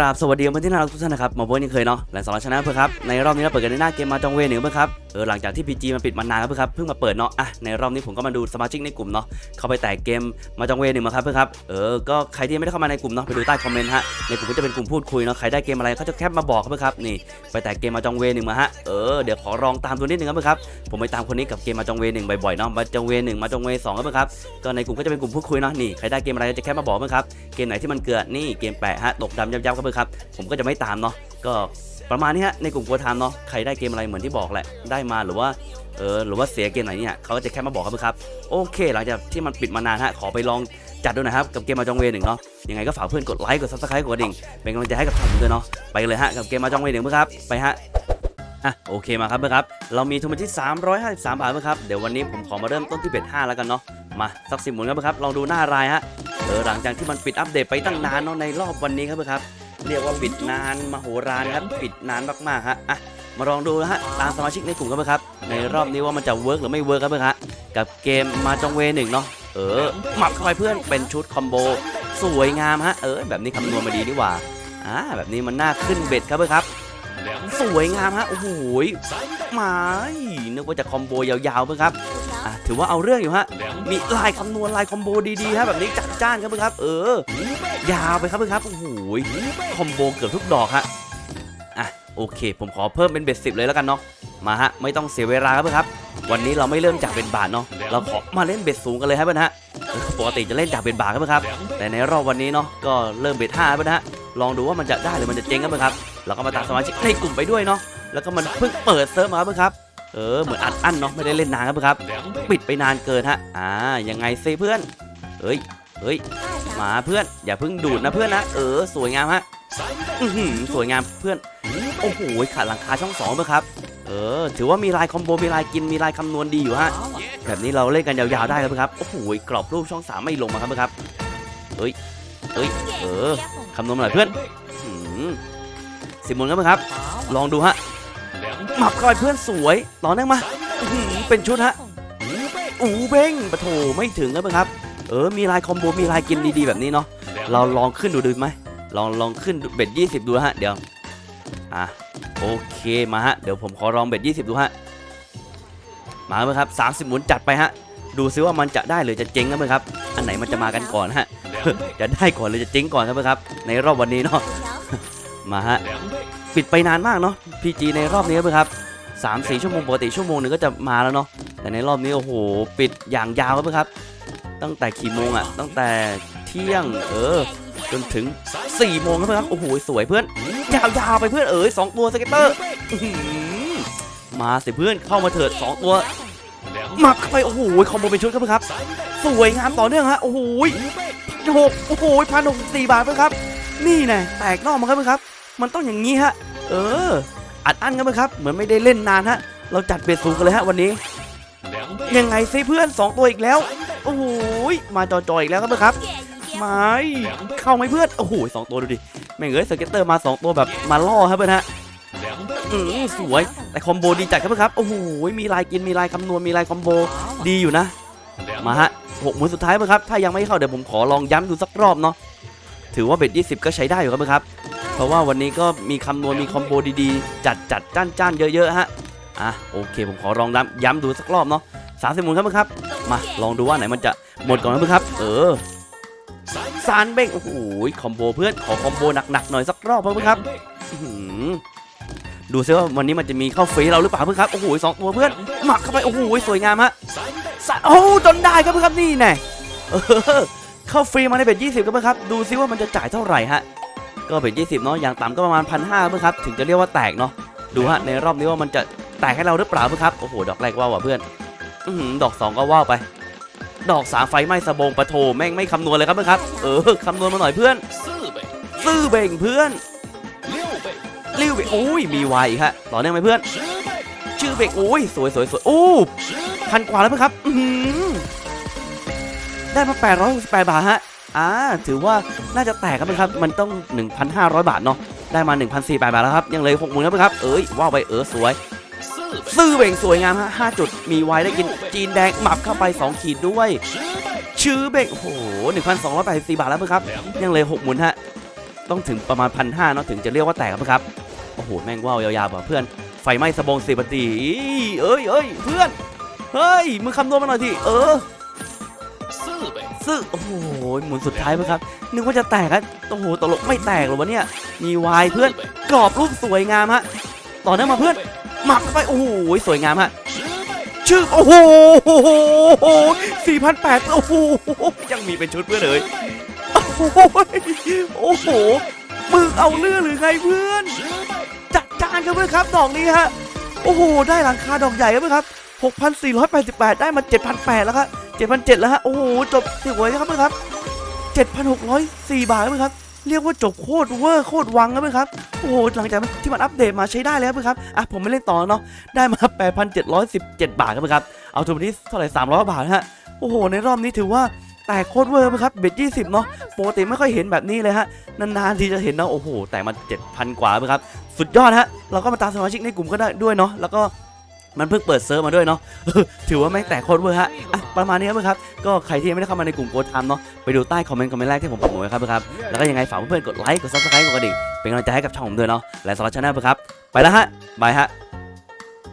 ราบสวัสดีเพื่อนที่น่ารักทุกท่านนะครับมาเพื่อนยังเคยเนาะและสำหรับชนะเพื่อนครับในรอบนี้เราเปิดกันในหน้าเกมมาจองเวหนึ่งเพื่อครับเออหลังจากที่ PG มันปิดมานานครับเพื่อนครับเพิ่งมาเปิดเนาะอะในรอบนี้ผมก็มาดูสมาชิกในกลุ่มเนาะเข้าไปแตกเกมมาจองเวหนึ่งมาครับเพื่อนครับเออก็ใครที่ไม่ได้เข้ามาในกลุ่มเนาะไปดูใต้คอมเมนต์ฮะในกลุ่มก็จะเป็นกลุ่มพูดคุยเนาะใครได้เกมอะไรเขาจะแคปมาบอกครับเพื่อครับนี่ไปแตกเกมมาจองเวหนึ่งมาฮะเออเดี๋ยวขอลองตามดูนิดนึงครับเพื่อนครับผมไปตามคนนี้กับเกมมาจองเวหนึ่งบ่อยๆเนาะมาจองเวหนึ่งมาจองเวสองครับเพื่อครับก็ในกลุ่มก็จะเป็นกลุ่มพูดคุยเนาะนี่ใครได้เกมอะไรจะแคปมาบอกเพื่อครับเกมไหนที่มันเกิดนี่เกมแปะฮะตกดำยับๆครับอนครับผมก็จะไม่ตามเนาะก็ประมาณนี้ฮะในกลุ่มกัวไทม์เนาะใครได้เกมอะไรเหมือนที่บอกแหละได้มาหรือว่าเออหรือว่าเสียเกมไหนเนี่ยเขาก็จะแค่มาบอกครับครับโอเคหลังจากที่มันปิดมานานฮะขอไปลองจัดดูหนะครับกับเกมมาจองเวหนึ่งเนาะยังไงก็ฝากเพื่อนกดไลค์กดซับสไครต์กดกระดิ่งเป็นกำลังใจให้กับทำด้วยเนาะไปเลยฮะกับเกมมาจองเวหนึ่งเพื่อนครับไปฮะอะโอเคมาครับเพื่อนครับเรามีทุนมาที่353 บาทเพื่อนครับเดี๋ยววันนี้ผมขอมาเริ่มต้นที่เบ็ด5แล้วกันเนาะมาสักสิบหมุนครับเพื่อนครับลองดูหน้ารายฮะเออหลังจากที่มันปิดอัปเดตไปตั้งนานเนาะในรอบวันนี้ครับเพื่อนครับ เรียกว่าปิดนานมโหฬารครับปิดนานมากๆฮะอะมาลองดูนะฮะตามสมาชิกในกลุ่มกันไหมครับ ในรอบนี้ว่ามันจะเวิร์กหรือไม่เวิร์กครับเพื่อนฮะกับเกมมาจองเวหนึ่งเนาะเออหมับเข้าไปเพื่อนเป็นชุดคอมโบสวยงามฮะเออแบบนี้คำนวณมาดีดีกว่าอ่าแบบนี้มันน่าขึ้นเบ็ดครับเพื่อนครับ สวยงามฮะโอ้โหหมานึกว่าจะคอมโบยาวๆเพื่อนครับ อะถือว่าเอาเรื่องอยู่ฮะ มีลายคำนวณลายคอมโบดีๆฮะแบบนี้จัดจ้านครับเพื่อนครับ เออ ยาวไปครับเพื่อนครับ โอ้โหคอมโบเกือบทุกดอกฮะ อะโอเค ผมขอเพิ่มเป็นเบ็ดสิบเลยแล้วกันเนาะ มาฮะ ไม่ต้องเสียเวลาครับเพื่อนครับ วันนี้เราไม่เริ่มจากเป็นบาทเนาะ เราขอมาเล่นเบ็ดสูงกันเลยครับเพื่อนฮะ ปกติจะเล่นจากเป็นบาทครับเพื่อนครับ แต่ในรอบวันนี้เนาะ ก็เริ่มเบ็ดห้าเพื่อนฮะ ลองดูว่ามันจะได้หรือมันจะเจ๊งครับเพื่อนครับ เราก็มาตามสมาชิกในกลุ่มไปด้วยเนาะ แล้วก็มันเพิ่งเปิดเซิร์ฟมาครับเพื่อนครับ เออเหมือนอัดอั้นเนาะไม่ได้เล่นนานครับเพื่อครับ ปิดไปนานเกินฮะอ่ายังไงซิเพื่อนเฮ้ยเฮ้ยมาเพื่อนอย่าเพิ่งดูดนะเพื่อนนะเออสวยงามฮะอื้อหือสวยงามเพื่อนโอ้โหขาดหลังคาช่องสองเพื่อครับเออถือว่ามีลายคอมโบมีลายกินมีลายคำนวณดีอยู่ฮะแบบนี้เราเล่นกันยาวๆได้ครับเพื่อครับโอ้โหกรอบรูปช่องสามไม่ลงมาครับเพื่อครับเฮ้ยเฮ้ยเออคำนวณหน่อยเพื่อนหือสิบมุนครับเพื่อครับ ลองดูฮะ หมับเข้าไปเพื่อนสวยต่อเนื่องมาเป็นชุดฮะอูเบ้งปะโถไม่ถึงครับเพื่อนครับ เออมีลายคอมโบมีลายกินดีๆแบบนี้เนาะเราลองขึ้นดูดูไหมลองลองขึ้นเบ็ด20 ดูฮะเดี๋ยวอะโอเคมาฮะเดี๋ยวผมขอลองเบ็ด20 ดูฮะมาไหมครับ 30 หมุนจัดไปฮะดูซิว่ามันจะได้หรือจะเจ๊งครับเพื่อนครับ อันไหนมันจะมากันก่อนฮะจะได้ก่อนหรือจะเจ๊งก่อนครับเพื่อนครับ ในรอบวันนี้เนาะมาฮะ ปิดไปนานมากเนาะ PG ในรอบนี้ครับเพื่อครับสามสี่ชั่วโมงปกติชั่วโมงหนึ่งก็จะมาแล้วเนาะ แต่ในรอบนี้โอ้โหปิดอย่างยาวครับเพื่อครับตั้งแต่กี่โมงอะตั้งแต่เที่ยงเออจนถึง4ี่โมงครับเพื่อนครับโอ้โหสวยเพื่อนยาวๆไปเพื่อนเอ๋ยสองตัวสเก็ตเตอร์มาสิเพื่อนเข้ามาเถิดสองตัวหมักไปโอ้โหคอมโบเป็นชุดครับเพื่อนครับ สวยงามต่อเนื่องฮะโอ้โหหกโอ้โหพันหกสี่บาทเพื่อนครับ นี่แน่แตกนอกมาครับเพื่อนครับ มันต้องอย่างนี้ฮะ เออ อัดอั้นครับเพื่อนครับ เหมือนไม่ได้เล่นนานฮะ เราจัดเบสสูงกันเลยฮะวันนี้ ยังไงซิเพื่อนสองตัวอีกแล้ว โอ้โหมาจอยๆอีกแล้วครับครับไม่เข้าไหมเพื่อน โอ้โหสองตัวดูดิ แม่งเอ้ยสเก็ตเตอร์มาสองตัวแบบมาล่อครับเพื่อนฮะอืมสวย แต่คอมโบดีจัดครับเพื่อนครับ โอ้โห มีลายกิน มีลายคำนวณ มีลายคอมโบดีอยู่นะ มาฮะหกหมุนสุดท้ายเพื่อนครับ ถ้ายังไม่เข้าเดี๋ยวผมขอลองย้ำดูสักรอบเนาะ ถือว่าเบ็ด20 ก็ใช้ได้อยู่ครับเพื่อนครับ เพราะว่าวันนี้ก็มีคำนวณมีคอมโบดีๆ จัดจัดจ้านจ้านๆเยอะๆฮะอะโอเค ผมขอลองย้ำย้ำดูสักรอบเนาะสามสิบหมุนครับเพื่อนครับ มาลองดูว่าไหนมันจะหมดก่อนนะเพื่อนครับ เออซานเบ้งโอ้โหคอมโบเพื่อนขอคอมโบหนักๆหน่อยสักรอบเพื่อนครับดูซิว่าวันนี้มันจะมีเข้าฟรีเราหรือเปล่าเพื่อนครับโอ้โหสองตัวเพื่อนหมักเข้าไปโอ้โหสวยงามฮะโอ้จนได้ครับเพื่อนครับนี่แน่เออเข้าฟรีมาในเบ็ดยี่สิบครับเพื่อนครับ ดูซิว่ามันจะจ่ายเท่าไหร่ฮะ ก็เบ็ดยี่สิบเนาะ อย่างต่ำก็ประมาณพันห้าเพื่อนครับ ถึงจะเรียกว่าแตกเนาะ ดูฮะ ในรอบนี้ว่ามันจะแตกให้เราหรือเปล่าเพื่อนครับ โอ้โห ดอกแรกว่าวว่ะเพื่อนอื้อหือดอกสองก็ว่าวไป ดอกสามไฟไหม้สะบงปะโถแม่งไม่คำนวณเลยครับเพื่อนครับ เออคำนวณมาหน่อยเพื่อน ซื่อเบ่งเพื่อนริ้วเบ่งโอ้ย มีวายอีกฮะ ต่อเนื่องไหมเพื่อน ชื่อเบ่งโอ้ย สวยสวยสวยโอ้พันกว่าแล้วเพื่อนครับอื้อหือได้มา868บาทฮะ อ่าถือว่าน่าจะแตกครับเพื่อนครับมันต้อง 1,500 บาทเนาะได้มา 1,400 บาทแล้วครับ ยังเหลยหกหมื่นครับเพื่อนครับ เอ้ยว่าวไปเออสวย ซื่อเบ่งสวยงามฮะห้าจุดมีไว้ได้กินจีนแดงหมับเข้าไป 2 ขีดด้วย ชื่อเบ่งโอ้โห1,284 บาทแล้วเพื่อนครับ ยังเหลยหกหมุนฮะต้องถึงประมาณพันห้าเนาะถึงจะเรียกว่าแตกครับโอ้โหแม่งว่าวยาวๆแบบเพื่อนไฟไหม้สบงสีปฏิเอ้ยเอ้ยเพื่อนเฮ้ยมึงคำนวณมาหน่อยทีเออ ซื่อไปซื่อโอ้โหหมุนสุดท้ายไปครับ นึกว่าจะแตกอะโอ้โหตลกไม่แตกหรอวะเนี่ย มีวายเพื่อนกรอบรูปสวยงามฮะต่อเนื่องมาเพื่อนหมักไปโอ้โหสวยงามฮะชื่อโอ้โหสี่พันแปดโอ้โหยังมีเป็นชุดเพื่อนเลยโอ้โหโอ้โหมึงเอาเรื่องหรือไงเพื่อน จัดจานกันเพื่อนครับดอกนี้ฮะโอ้โห ได้หลังคาดอกใหญ่กันเพื่อนครับ 6,488 ได้มา 7,800 แล้วครับ 7,700แล้วฮะ โอ้โห จบสวยครับเพื่อนครับ 7,604 บาทครับเพื่อนครับ เรียกว่าจบโคตรเวอร์โคตรวังครับเพื่อนครับ โอ้โห หลังจากที่มันอัปเดตมาใช้ได้แล้วเพื่อนครับ อะ ผมไม่เล่นต่อเนาะ ได้มา 8,717 บาทครับเพื่อนครับ เอาทุนนี้เท่าไหร่300 บาทฮะ โอ้โห ในรอบนี้ถือว่าแตกโคตรเวอร์เพื่อนครับเบ็ด20เนาะปกติไม่ค่อยเห็นแบบนี้เลยฮะ นานๆทีจะเห็นเนาะโอ้โห แต่มา7,000 กว่าเพื่อนครับ สุดยอดฮะ เราก็มาตามสมาชิกในกลุ่มก็ได้ด้วยเนาะแล้วก็ มันเพิ่งเปิดเซิร์ฟมาด้วยเนาะถือว่าแม่งแตกโคตรเวอร์ฮะอะประมาณนี้ครับเพื่อนครับ ก็ใครที่ยังไม่ได้เข้ามาในกลุ่มโกทามเนาะไปดูใต้คอมเมนต์คอมเมนต์แรกที่ผมปักหมุดไว้ครับเพื่อนครับแล้วก็ยังไงฝากเพื่อนๆกดไลค์กดซับสไครต์กดกระดิ่งเป็นกำลังใจให้กับช่องผมด้วยเนาะและสำหรับชาแนลเพื่อนครับไปแล้วฮะบายฮะ